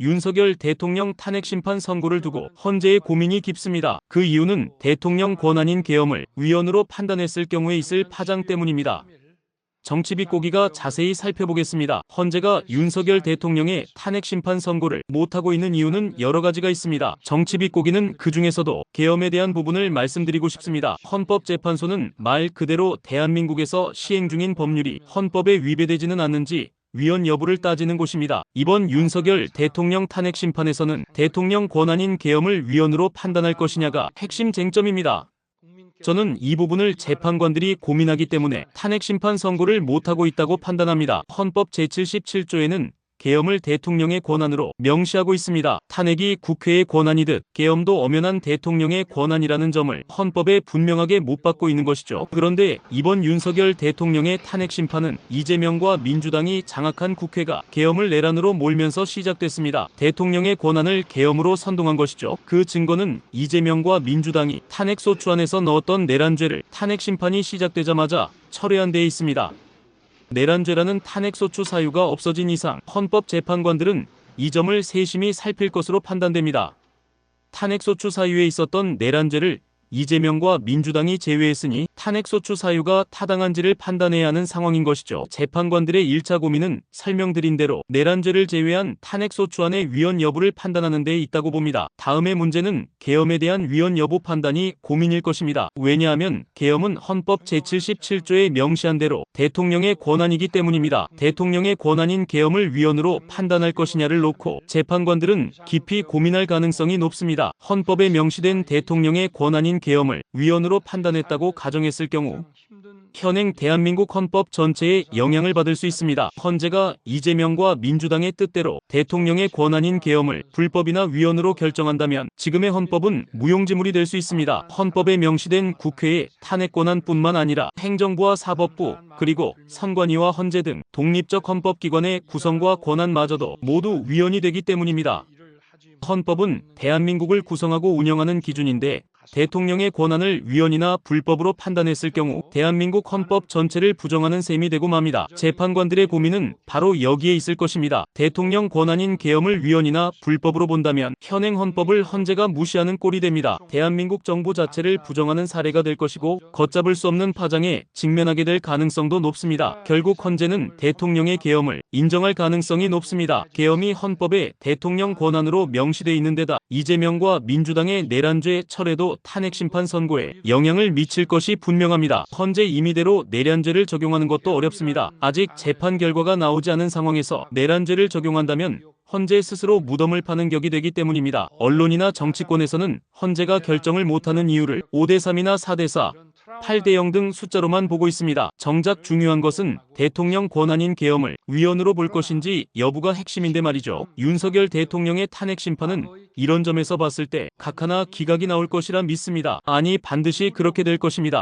윤석열 대통령 탄핵 심판 선고를 두고 헌재의 고민이 깊습니다. 그 이유는 대통령 권한인 계엄을 위헌으로 판단했을 경우에 있을 파장 때문입니다. 정치비 꼬기가 자세히 살펴보겠습니다. 헌재가 윤석열 대통령의 탄핵 심판 선고를 못하고 있는 이유는 여러 가지가 있습니다. 정치비 꼬기는 그 중에서도 계엄에 대한 부분을 말씀드리고 싶습니다. 헌법재판소는 말 그대로 대한민국에서 시행 중인 법률이 헌법에 위배되지는 않는지 위헌 여부를 따지는 곳입니다. 이번 윤석열 대통령 탄핵 심판에서는 대통령 권한인 계엄을 위헌으로 판단할 것이냐가 핵심 쟁점입니다. 저는 이 부분을 재판관들이 고민하기 때문에 탄핵 심판 선고를 못하고 있다고 판단합니다. 헌법 제77조에는 계엄을 대통령의 권한으로 명시하고 있습니다. 탄핵이 국회의 권한이듯 계엄도 엄연한 대통령의 권한이라는 점을 헌법에 분명하게 못 받고 있는 것이죠. 그런데 이번 윤석열 대통령의 탄핵 심판은 이재명과 민주당이 장악한 국회가 계엄을 내란으로 몰면서 시작됐습니다. 대통령의 권한을 계엄으로 선동한 것이죠. 그 증거는 이재명과 민주당이 탄핵 소추안에서 넣었던 내란죄를 탄핵 심판이 시작되자마자 철회한 데 있습니다. 내란죄라는 탄핵소추 사유가 없어진 이상 헌법재판관들은 이 점을 세심히 살필 것으로 판단됩니다. 탄핵소추 사유에 있었던 내란죄를 이재명과 민주당이 제외했으니 탄핵소추 사유가 타당한지를 판단해야 하는 상황인 것이죠. 재판관들의 1차 고민은 설명드린 대로 내란죄를 제외한 탄핵소추안의 위헌 여부를 판단하는 데 있다고 봅니다. 다음의 문제는 계엄에 대한 위헌 여부 판단이 고민일 것입니다. 왜냐하면 계엄은 헌법 제77조에 명시한 대로 대통령의 권한이기 때문입니다. 대통령의 권한인 계엄을 위헌으로 판단할 것이냐를 놓고 재판관들은 깊이 고민할 가능성이 높습니다. 헌법에 명시된 대통령의 권한인 계엄을 위헌으로 판단했다고 가정했을 경우 현행 대한민국 헌법 전체에 영향을 받을 수 있습니다. 헌재가 이재명과 민주당의 뜻대로 대통령의 권한인 계엄을 불법이나 위헌으로 결정한다면 지금의 헌법은 무용지물이 될 수 있습니다. 헌법에 명시된 국회의 탄핵 권한뿐만 아니라 행정부와 사법부 그리고 선관위와 헌재 등 독립적 헌법기관의 구성과 권한마저도 모두 위헌이 되기 때문입니다. 헌법은 대한민국을 구성하고 운영하는 기준인데 대통령의 권한을 위헌이나 불법으로 판단했을 경우 대한민국 헌법 전체를 부정하는 셈이 되고 맙니다. 재판관들의 고민은 바로 여기에 있을 것입니다. 대통령 권한인 계엄을 위헌이나 불법으로 본다면 현행 헌법을 헌재가 무시하는 꼴이 됩니다. 대한민국 정부 자체를 부정하는 사례가 될 것이고 걷잡을 수 없는 파장에 직면하게 될 가능성도 높습니다. 결국 헌재는 대통령의 계엄을 인정할 가능성이 높습니다. 계엄이 헌법에 대통령 권한으로 명시돼 있는 데다 이재명과 민주당의 내란죄 철회도 탄핵 심판 선고에 영향을 미칠 것이 분명합니다. 헌재 임의대로 내란죄를 적용하는 것도 어렵습니다. 아직 재판 결과가 나오지 않은 상황에서 내란죄를 적용한다면 헌재 스스로 무덤을 파는 격이 되기 때문입니다. 언론이나 정치권에서는 헌재가 결정을 못하는 이유를 5대3이나 4대4, 8대 0 등 숫자로만 보고 있습니다. 정작 중요한 것은 대통령 권한인 계엄을 위헌으로 볼 것인지 여부가 핵심인데 말이죠. 윤석열 대통령의 탄핵 심판은 이런 점에서 봤을 때 각 하나 기각이 나올 것이라 믿습니다. 아니 반드시 그렇게 될 것입니다.